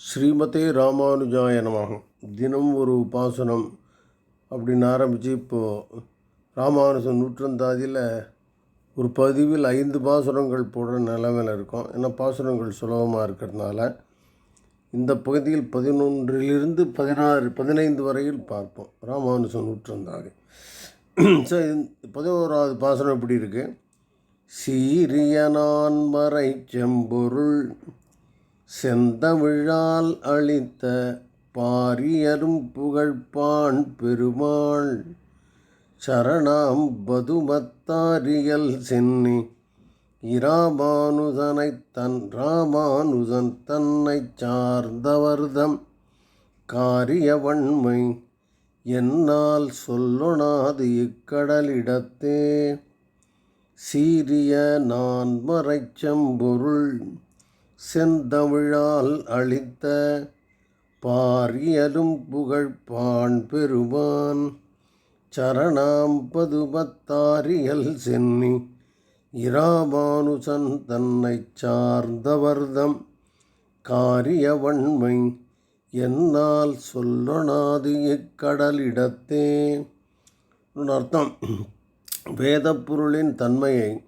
ஸ்ரீமதே ராமானுஜாய நமகம் தினம் ஒரு உபாசனம் அப்படின்னு ஆரம்பித்து இப்போது ராமானுஜன் நூற்றந்தாதியில் ஒரு பதிவில் ஐந்து பாசுரங்கள் போடுற நிலமையில் இருக்கும். ஏன்னா பாசுரங்கள் சுலபமாக இருக்கிறதுனால இந்த பகுதியில் பதினொன்றிலிருந்து பதினாறு பதினைந்து வரையில் பார்ப்போம். ராமானுஜன் நூற்றந்தாதி. ஸோ பதினோராவது பாசுரம் எப்படி இருக்குது சீரியனான் மறை செம்பொருள் செந்தமிழால் அளித்த பாரியரும் புகழ்பான் பெருமாள். சரணாம் பதுமத்தாரியல் சென்னி. இராமானுதனை தன் ராமானுஜன் தன்னை சார்ந்தவர்தம் காரியவன்மை என்னால் சொல்லொணாது இக்கடலிடத்தே. சீரிய நான் மறைச்சம்பொருள் செந்தமிழால் அளித்த பாரியலும் புகழ்பான் பெருமான் சரணாம் பதுமத்தாரியல் சென்னி இராமானுசன் தன்னை சார்ந்தவர்தம் காரியவன்மை என்னால் சொல்லொணாது இக்கடலிடத்தே. அர்த்தம். வேதப்பொருளின் தன்மையை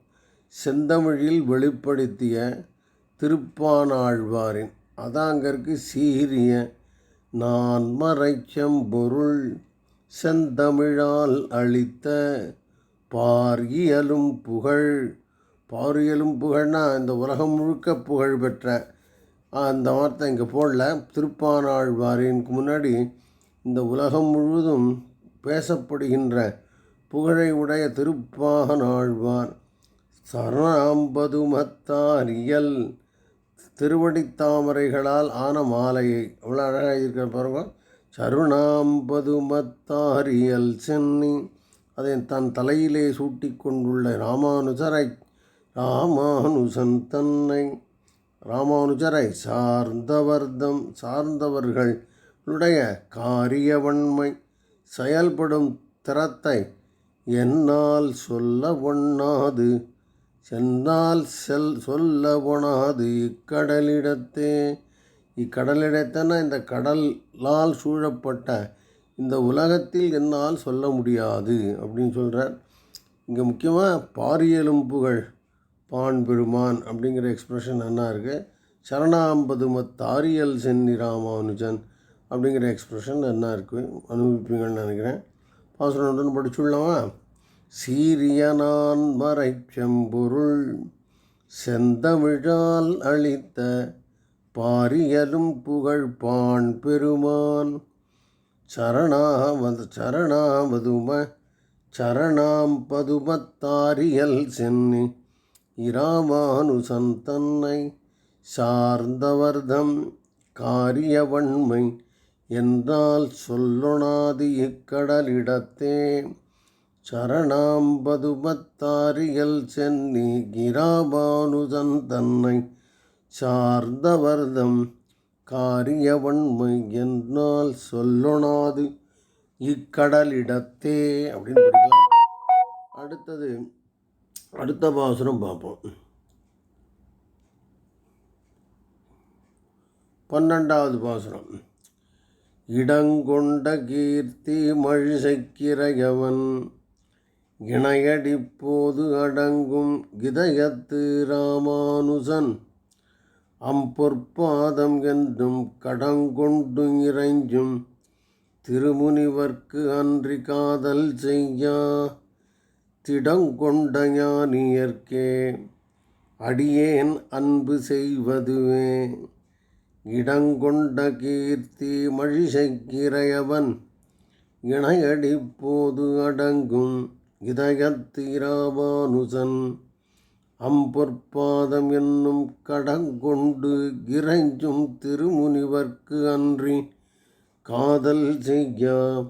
செந்தமிழில் வெளிப்படுத்திய திருப்பானாழ்வாரின். அதாங்கற்கு சீரிய நான் மறைச்செம்பொருள் செந்தமிழால் அளித்த பாரியலும் புகழ். பாரியலும் புகழ்னா இந்த உலகம் முழுக்க புகழ் பெற்ற அந்த வார்த்தை இங்கே போடல. திருப்பானாழ்வாரினுக்கு முன்னாடி இந்த உலகம் முழுவதும் பேசப்படுகின்ற புகழை உடைய திருப்பானாழ்வார் சரணாம்பதுமத்தாரியல் திருவடித்தாமரைகளால் ஆன மாலையை. அவ்வளோ அழகாக இருக்கிற பாருங்க. சருணாம்பதுமத்தாரியல் சென்னி. அதை தன் தலையிலே சூட்டி கொண்டுள்ள ராமானுஜரை ராமானுஜன் தன்னை ராமானுஜரை சார்ந்தவர்தம் சார்ந்தவர்களுடைய காரியவன்மை செயல்படும் திறத்தை என்னால் சொல்ல ஒண்ணாது சென்னால் செல் சொல்ல போனாது இக்கடலிடத்தே. இக்கடலிடத்தன இந்த கடலால் சூழப்பட்ட இந்த உலகத்தில் என்னால் சொல்ல முடியாது அப்படின்னு சொல்கிறார் இங்கே முக்கியமாக பாரியலும் புகழ் பான் பெருமான் அப்படிங்கிற எக்ஸ்ப்ரெஷன் என்ன இருக்குது சரணாம்பது மத்தாரியல் சென்னி ராமானுஜன் அப்படிங்கிற எக்ஸ்ப்ரெஷன் என்ன இருக்குது அனுபவிப்பீங்கன்னு நினைக்கிறேன். பாசுரம் படிச்சுள்ளவன் சீரியனான் நான் மறை செந்தமிழால் அளித்த பாரியலும் புகழ்பான் பெருமான். சரணாவது சரணாவதும சரணாம் பதுமத்தாரியல் சென்னி இராமானுசன் தன்னை சார்ந்தவர்தம் காரியவன்மை என்றால் சொல்லொணாது இக்கடலிடத்தே. சரணாம்பதுமத்தாரியல் சென்னி கிராபானுஜன் தன்னை சார்ந்தவர்தம் காரியவன்மை என்னால் சொல்லொணாது. இக்கடலிடத்தே அப்படின்னு படிக்கலாம். அடுத்தது அடுத்த பாசுரம் பார்ப்போம். பன்னெண்டாவது பாசுரம். இடங்கொண்ட கீர்த்தி மழிசைக்கிறையவன் இணையடிப்போது அடங்கும் இதயத்து ராமானுசன். அம்பொற்பாதம் என்றும் கடங்கொண்டு இறைஞ்சும் திருமுனிவர்க்கு அன்றி காதல் செய்யா. திடங்கொண்ட ஞானியர்க்கே அடியேன் அன்பு செய்வதுவே. இடங்கொண்ட கீர்த்தி மழிசைக்கிறையவன் இணையடிப்போது அடங்கும் இதயத்தீராமானுசன் அம்பொற்பாதம் என்னும் கடங்கொண்டு இறைஞ்சும் திருமுனிவர்க்கு அன்றி காதல் செய்யா.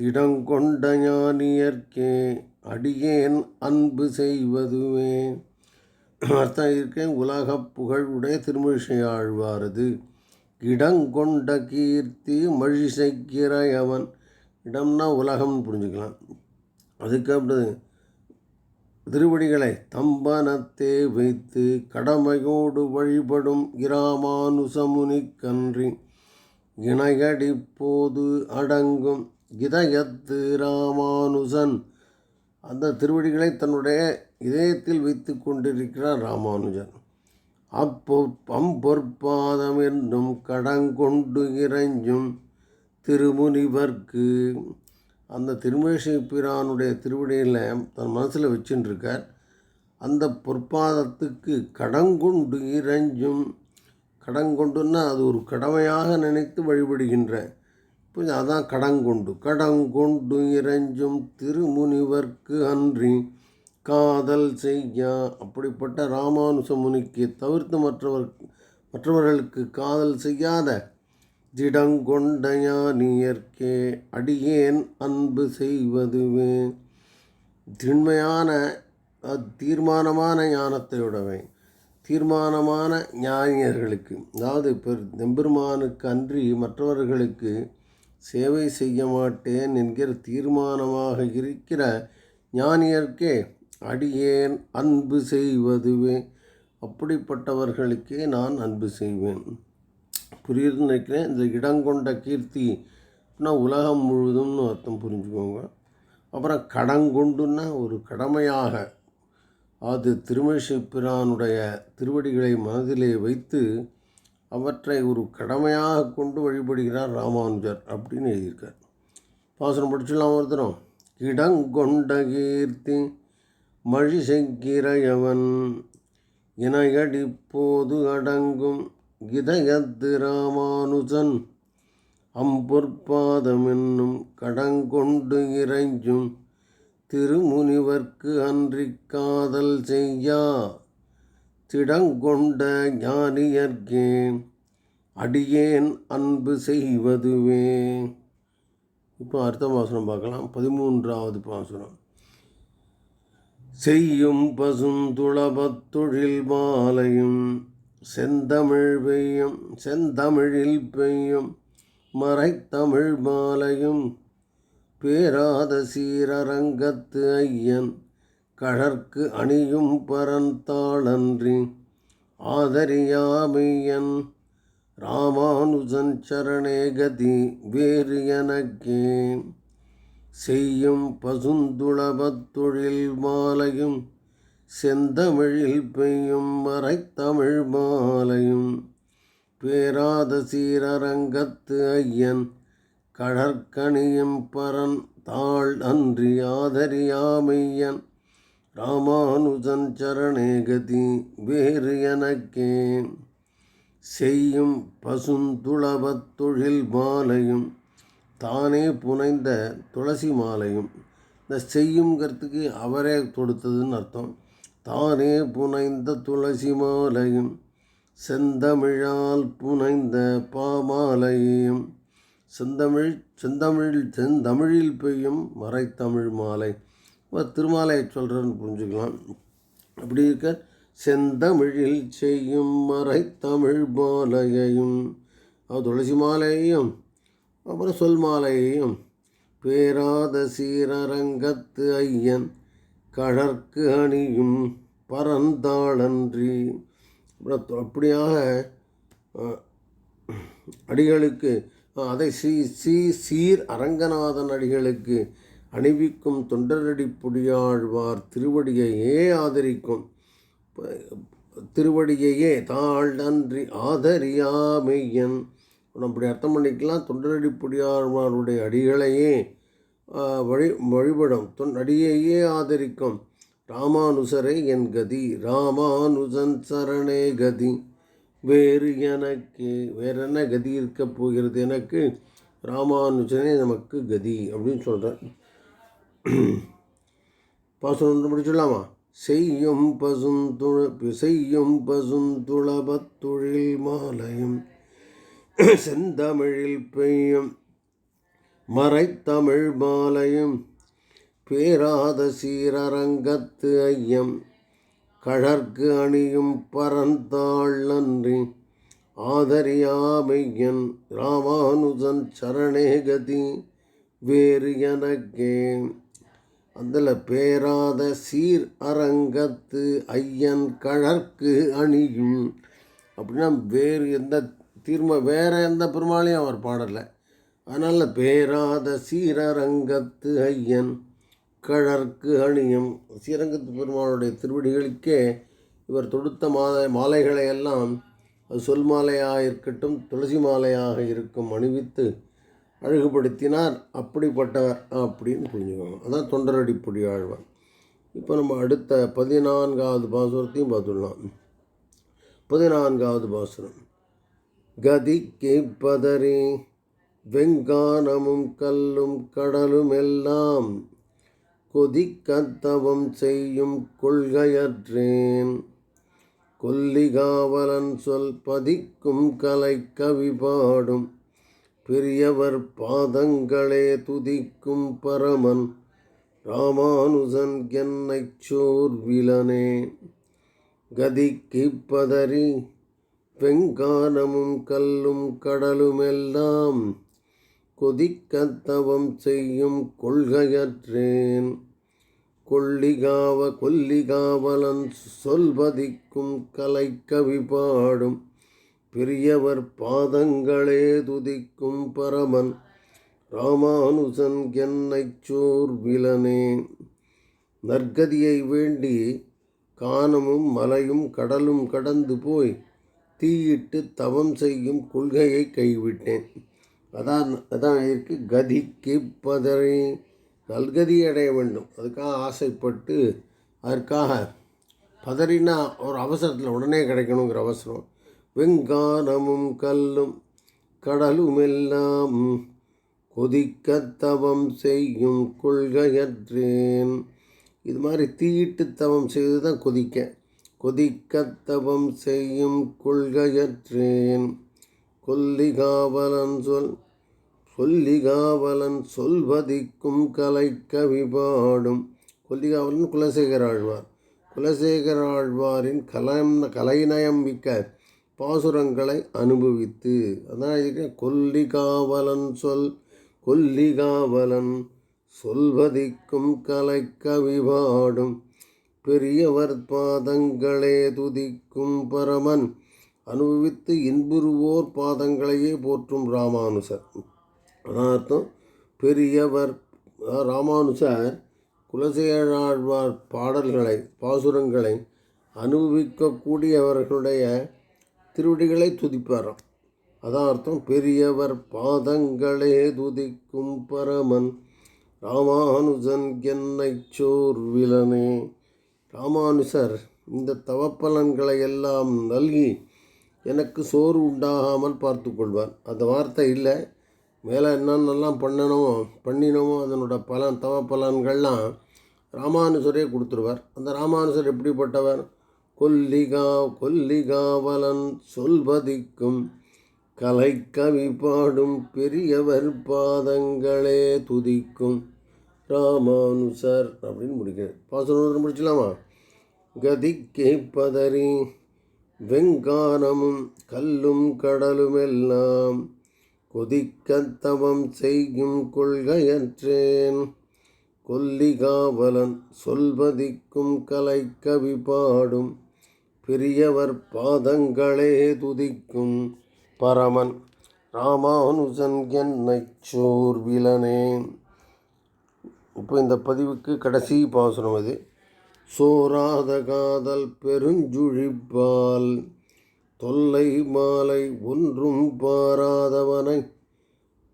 திடங்கொண்ட ஞானியர்க்கே அடியேன் அன்பு செய்வதுவே. அர்த்தம் இருக்கேன் உலகப் புகழுடைய உடைய திருமிழிசை ஆழ்வாரது. இடங்கொண்ட கீர்த்தி மழிசைக்கிறையவன் இடம்னா உலகம்னு புரிஞ்சுக்கலாம். அதுக்கப்புறம் திருவடிகளை தம்பனத்தே வைத்து கடமையோடு வழிபடும் இராமானுசமுனிக்கன்றி இணையடி போது அடங்கும் இதயத்து ராமானுசன். அந்த திருவடிகளை தன்னுடைய இதயத்தில் வைத்து கொண்டிருக்கிறார் ராமானுஜன். அப்போ பம்பொற்பாதம் என்னும் கடங்கொண்டு இறைஞ்சும் திருமுனிவர்க்கு அந்த திருமேஷை பிரானுடைய திருவடியில் தன் மனசில் வச்சுட்டுருக்கார் அந்த பொற்பாதத்துக்கு கடங்கொண்டு இறைஞ்சும். கடங்கொண்டுன்னா அது ஒரு கடமையாக நினைத்து வழிபடுகின்ற. இப்போ அதான் கடங்கொண்டு கடங்கொண்டு இறைஞ்சும் திருமுனிவர்க்கு அன்றி காதல் செய்யா. அப்படிப்பட்ட ராமானுச முனிக்கு தவிர்த்து மற்றவர் மற்றவர்களுக்கு காதல் செய்யாத திடங்கொண்ட அடியேன் அன்பு செய்வதுவே. திண்மையான தீர்மானமான ஞானத்தையுடவை தீர்மானமான ஞானியர்களுக்கு அதாவது பெரு நெம்பெருமானுக்கு அன்றி மற்றவர்களுக்கு சேவை செய்ய மாட்டேன் என்கிற தீர்மானமாக இருக்கிற ஞானியர்க்கே அடியேன் அன்பு செய்வதுவே. அப்படிப்பட்டவர்களுக்கே நான் அன்பு செய்வேன். புரியுதுன்னு நினைக்கிறேன். இந்த இடங்கொண்ட கீர்த்தி உலகம் முழுவதும்னு அர்த்தம் புரிஞ்சுக்கோங்க. அப்புறம் கடங்கொண்டுன்னா ஒரு கடமையாக அது திருமேசிப்பிரானுடைய திருவடிகளை மனதிலே வைத்து அவற்றை ஒரு கடமையாக கொண்டு வழிபடுகிறார் ராமானுஜர் அப்படின்னு எழுதியிருக்கார். பாசனம் படிச்சுலாம் ஒருத்தரும்? இடங்கொண்ட கீர்த்தி மழி செங்கிரையவன் இணையடி போது அடங்கும் இதயத்து ராமானுஜன் அம்பொற்பாதமென்னும் கடங்கொண்டு இறைஞ்சும் திருமுனிவர்க்கு அன்றி காதல் செய்யா. திடங்கொண்ட ஞானியர்க்கே அடியேன் அன்பு செய்வதுவே. இப்போ அர்த்த பாசுரம் பார்க்கலாம். பதிமூன்றாவது பாசுரம். செய்யும் பசும் தொழில் மாலையும் செந்தமிழ் பெய்யும் செந்தமிழில் பெய்யும் மறைத்தமிழ் மாலையும் பேராத சீரரங்கத்து ஐயன் கழற்கு அணியும் பரந்தாளன்றி ஆதரியாமையன் ராமானுஜன் சரணே கதி வேறு எனக்கே செய்யும் பசுந்துளபத் தொழில் மாலையும் செந்தமிழில் பெய்யும் மறைத்தமிழ் மாலையும் பேராத சீரரங்கத்து ஐயன் கடற்கணியும் பரன் தாள் அன்றி ஆதரியாமையன். ராமானுஜன் சரணே கதி வேறு எனக்கே செய்யும் பசுந்துளபத் தொழில் மாலையும் தானே புனைந்த துளசி மாலையும். இந்த செய்யுங்கிறதுக்கு அவரே தொடுத்ததுன்னு அர்த்தம். தானே புனைந்த துளசி மாலையும் செந்தமிழால் புனைந்த பாமாலையும். செந்தமிழ் செந்தமிழ் செந்தமிழில் பெய்யும் மறைத்தமிழ் மாலை. திருமாலையை சொல்கிறேன்னு புரிஞ்சுக்கலாம். அப்படி இருக்க செந்தமிழில் செய்யும் மறைத்தமிழ் மாலையையும் துளசி மாலையையும் அப்புறம் சொல் மாலையையும் பேராத சீரரங்கத்து ஐயன் கழற்கு அணியும் பரந்தாளன்றி. அப்படியாக அடிகளுக்கு அதை சீ சீ சீர் அரங்கநாதன் அடிகளுக்கு அணிவிக்கும் தொண்டரடி புடியாழ்வார் திருவடியையே ஆதரிக்கும். திருவடியையே தாழ் அன்றி ஆதரியாமையன் அப்படி அர்த்தம் பண்ணிக்கலாம். தொண்டரடி புடியாழ்வாருடைய அடிகளையே வழி வழிபடும். தொன் அடியையே ஆதரிக்கும். ராமானுசரே என் கதி. ராமானுஜன் சரணே கதி. வேறு எனக்கு வேற என்ன கதி இருக்க போகிறது? எனக்கு ராமானுஜனே நமக்கு கதி அப்படின்னு சொல்கிறேன் பாசனம் ஒன்று முடிச்சுடலாமா செய்யும் பசுந்துள செய்யும் பசுந்துளபத் தொழில் மாலையும் செந்தமிழில் பெய்யும் மறைத்தமிழ் மாலையும் பேராத சீரரங்கத்து ஐயம். கழற்கு அணியும் பரந்தாள் நன்றி. ஆதரியாமையன் ராமானுஜன் சரணே கதி வேறு எனக்கே. அதில் பேராத சீர் அரங்கத்து ஐயன் கழற்கு அணியும். அப்படின்னா வேறு எந்த தீர்ம வேறு எந்த பெருமாளையும் அவர் பாடலை. அதனால் பேராத சீரரங்கத்து ஐயன் கழற்கு அணியும் ஸ்ரீரங்கத்து பெருமாளுடைய திருவடிகளுக்கே இவர் தொடுத்த மாலை மாலைகளை எல்லாம் அது சொல் மாலையாக இருக்கட்டும் துளசி மாலையாக இருக்கும் அணிவித்து அழகுபடுத்தினார். அப்படிப்பட்டவர் அப்படின்னு புரிஞ்சுக்கோங்க. அதான் தொண்டரடிப்பொடி ஆழ்வார். இப்போ நம்ம அடுத்த பதினான்காவது பாசுரத்தையும் பார்த்துடலாம். பதினான்காவது பாசுரம். கதிக்கு பதறி வெங்கானமும் கல்லும் கடலும் எல்லாம் கொதிக்கத்தவம் செய்யும் கொள்கையற்றேன். கொல்லிகாவலன் சொல் பதிக்கும் கலை கவி பாடும் பெரியவர் பாதங்களே துதிக்கும் பரமன் ராமானுஜன் என்னை சோர்விலனே. கதிக்கு பதறி வெங்கானமும் கல்லும் கடலுமெல்லாம் கொதிக்கத்தவம் செய்யும் கொள்கையற்றேன். கொள்ளிகாவ கொல்லிகாவலன் சொல்வதிக்கும் கலை கவி பாடும் பெரியவர் பாதங்களே துதிக்கும் பரமன் ராமானுசன் என்னைச் சோர்விலனே. நற்கதியை வேண்டி கானமும் மலையும் கடலும் கடந்து போய் தீயிட்டு தவம் செய்யும் கொள்கையை கைவிட்டேன். அதான் அதான் இருக்குது கதிக்கு பதறி நல்கதி அடைய வேண்டும். அதுக்காக ஆசைப்பட்டு அதற்காக பதறினா ஒரு அவசரத்தில் உடனே கிடைக்கணுங்கிற அவசரம். வெங்கானமும் கல்லும் கடலுமெல்லாம் கொதிக்க தவம் செய்யும் கொள்கையற்றேன். இது மாதிரி தீயிட்டு தவம் செய்து தான் கொதிக்க. கொதிக்க தவம் செய்யும் கொள்கையற்றேன். கொல்லிகாவலன் சொல் கொல்லிகாவலன் சொல்வதிக்கும் கலை கவி பாடும். கொல்லிகாவலன் குலசேகர ஆழ்வார் குலசேகர ஆழ்வாரின் கலம் கலைநயம் மிக்க பாசுரங்களை அனுபவித்து அதான் கொல்லிகாவலன் சொல் கொல்லிகாவலன் சொல்வதிக்கும் கலை கவி பாடும். பெரியவர் பாதங்களே துதிக்கும் பரமன் அனுபவித்து இன்புறுவோர் பாதங்களையே போற்றும் ராமானுசர். அதான் அர்த்தம் பெரியவர் ராமானுசர் குலசேனாழ்வார் பாடல்களை பாசுரங்களை அனுபவிக்கக்கூடியவர்களுடைய திருவடிகளை துதிப்பாராம். அதான் அர்த்தம் பெரியவர் பாதங்களே துதிக்கும் பரமன் ராமானுஜன் என்னை சோர்விலனே. ராமானுசர் இந்த தவப்பலன்களை எல்லாம் நல்கி எனக்கு சோறு உண்டாகாமல் பார்த்து கொள்வான் அந்த வார்த்தை இல்லை. மேலே என்னென்னலாம் பண்ணணுமோ பண்ணினோமோ அதனோட பலன் தவ பலன்கள்லாம் ராமானுசரே கொடுத்துருவார். அந்த ராமானுசர் எப்படிப்பட்டவர்? கொல்லிகா கொல்லிகாவலன் சொல்வதிக்கும் கலை கவி பாடும் பெரியவர் பாதங்களே துதிக்கும் ராமானுசர் அப்படின்னு முடிக்கிறேன் பாசனோடு முடிச்சலாமா கதிக்கே பதறி வெங்கானமும் கல்லும் கடலுமெல்லாம் கொதிக்கத்தவம் செய்யும் கொள்கையற்றேன். கொல்லிகாவலன் சொல்வதிக்கும் கலை கவி பாடும் பெரியவர் பாதங்களே துதிக்கும் பரமன் ராமானுஜன் என்னை சோர்விலனே. இப்போ இந்த பதிவுக்கு கடைசி பாசனம் அது சோராத காதல் பெருஞ்சுழிப்பால் தொல்லை மாலை ஒன்றும் பாராதவனை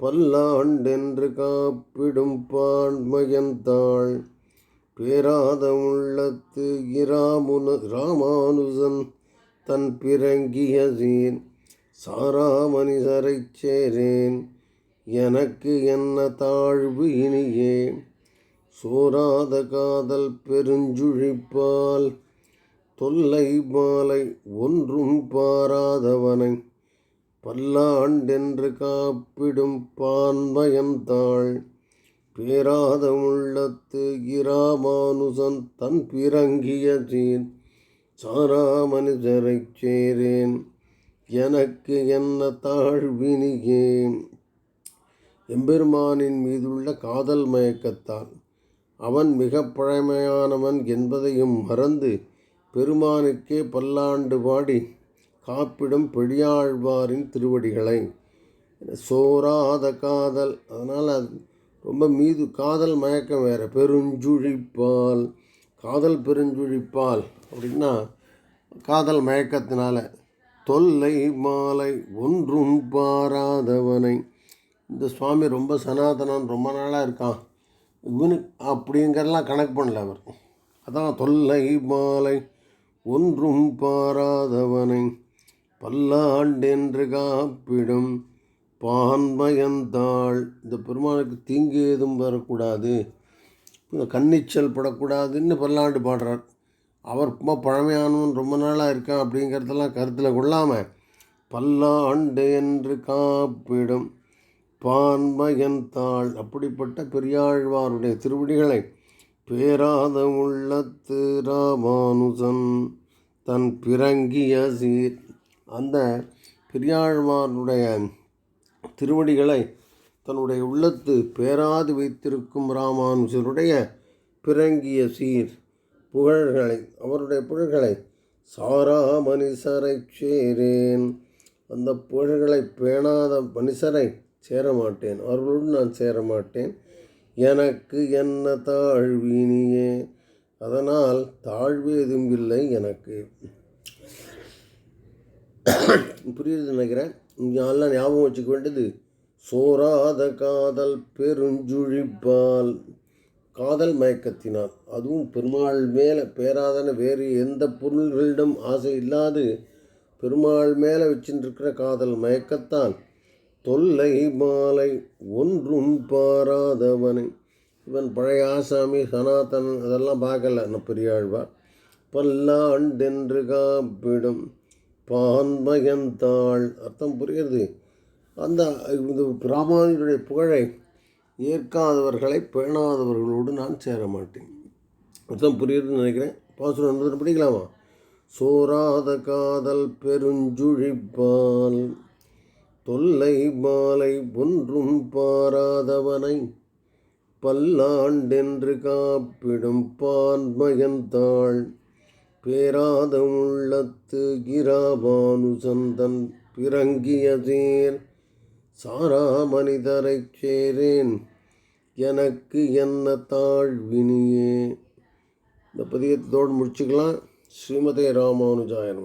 பல்லாண்டென்று காப்பிடும் பான்மையந்தாள் பேராத உள்ளத்து இராமுனு ராமானுஜன் தன் பிறங்கிய சாரா சாராமனிசரைச் சேரேன் எனக்கு என்ன தாழ்வு இனியே? சோராத காதல் பெருஞ்சுழிப்பால் தொல்லை மாலை ஒன்றும் பாராதவனை பல்லாண்டென்று காப்பிடும் பான்மயந்தாள் பேராத உள்ளத்து இராமானுசன் தன் பிறங்கிய சீன் சாரா மனிதரைச் சேரேன். எனக்கு என்ன தாழ்வினியே? எம்பெருமானின் மீதுள்ள காதல் மயக்கத்தால் அவன் மிக பழமையானவன் என்பதையும் மறந்து பெருமானுக்கே பல்லாண்டு பாடி காப்பிடும் பெரியாழ்வாரின் திருவடிகளை. சோராத காதல். அதனால் அது ரொம்ப மீது காதல் மயக்கம் வேறு. பெருஞ்சுழிப்பால். காதல் பெருஞ்சுழிப்பால் அப்படின்னா காதல் மயக்கத்தினால. தொல்லை மாலை ஒன்றும் பாராதவனை. இந்த சுவாமி ரொம்ப சனாதனன் ரொம்ப நாளாக இருக்கான். இவனுக்கு அப்படிங்கிறலாம் கணக்கு பண்ணல அவர். அதான் தொல்லை மாலை ஒன்றும் பாராதவனை பல்லாண்டென்று காப்பிடும் பான்மயந்தாள் இந்த பெருமானுக்கு தீங்கு ஏதும் வரக்கூடாது. இந்த கன்னிச்சல் படக்கூடாதுன்னு பல்லாண்டு பாடுறார். அவர் ரொம்ப பழமையானவன் ரொம்ப நாளாக இருக்கான் அப்படிங்கிறதெல்லாம் கருத்தில் கொள்ளாமல் பல்லாண்டு என்று காப்பிடும் பான்மையன்தாள் அப்படிப்பட்ட பெரியாழ்வாருடைய திருவடிகளை பேராத உள்ளத்து ராமானுசன் தன் பிறங்கிய சீர். அந்த பெரியாழ்வாருடைய திருவடிகளை தன்னுடைய உள்ளத்து பேராது வைத்திருக்கும் ராமானுஜருடைய பிறங்கிய சீர். புகழ்களை அவருடைய புகழ்களை சாரா மனிசரை சேரேன். அந்த புகழ்களை பேணாத மனிசரை சேரமாட்டேன். அவர்களோடு நான் சேரமாட்டேன். எனக்கு என்ன தாழ்வினியே? அதனால் தாழ்வு எதுவும் இல்லை எனக்கு. புரியுது நினைக்கிறேன். இங்கே ஞாபகம் வச்சுக்க வேண்டியது சோராத காதல் பெருஞ்சுழிப்பால். காதல் மயக்கத்தினால். அதுவும் பெருமாள் மேலே பேராதன வேறு எந்த பொருள்களிடம் ஆசை இல்லாது பெருமாள் மேலே வச்சுருக்கிற காதல் மயக்கத்தான் தொல்லை மாலை ஒன்றும் பாராதவனை. இவன் பழைய ஆசாமி சனாதன் அதெல்லாம் பார்க்கல நான் பெரியாழ்வார் பல்லாண்டென்று காப்பிடும் பான்மயந்தாள் அர்த்தம் புரியுது? அந்த இது ராமானுடைய புகழை ஏற்காதவர்களை பேணாதவர்களோடு நான் சேர மாட்டேன். அர்த்தம் புரியுதுன்னு நினைக்கிறேன். பாசுரம் என்பது படிக்கலாமா? சோராத காதல் பெருஞ்சுழிப்பால். தொல்லை மாலை ஒன்றும் பாராதவனை பல்லாண்டென்று காப்பிடும் பான்மயந்தாள் பேராத உள்ளத்து கிராபானுசந்தன் பிறங்கிய தேர். சாரா மனிதரைச் சேரேன் எனக்கு என்ன தாழ்வினியே. இந்த பதியத்தோடு முடிச்சுக்கலாம். ஸ்ரீமதே ராமானுஜாயன்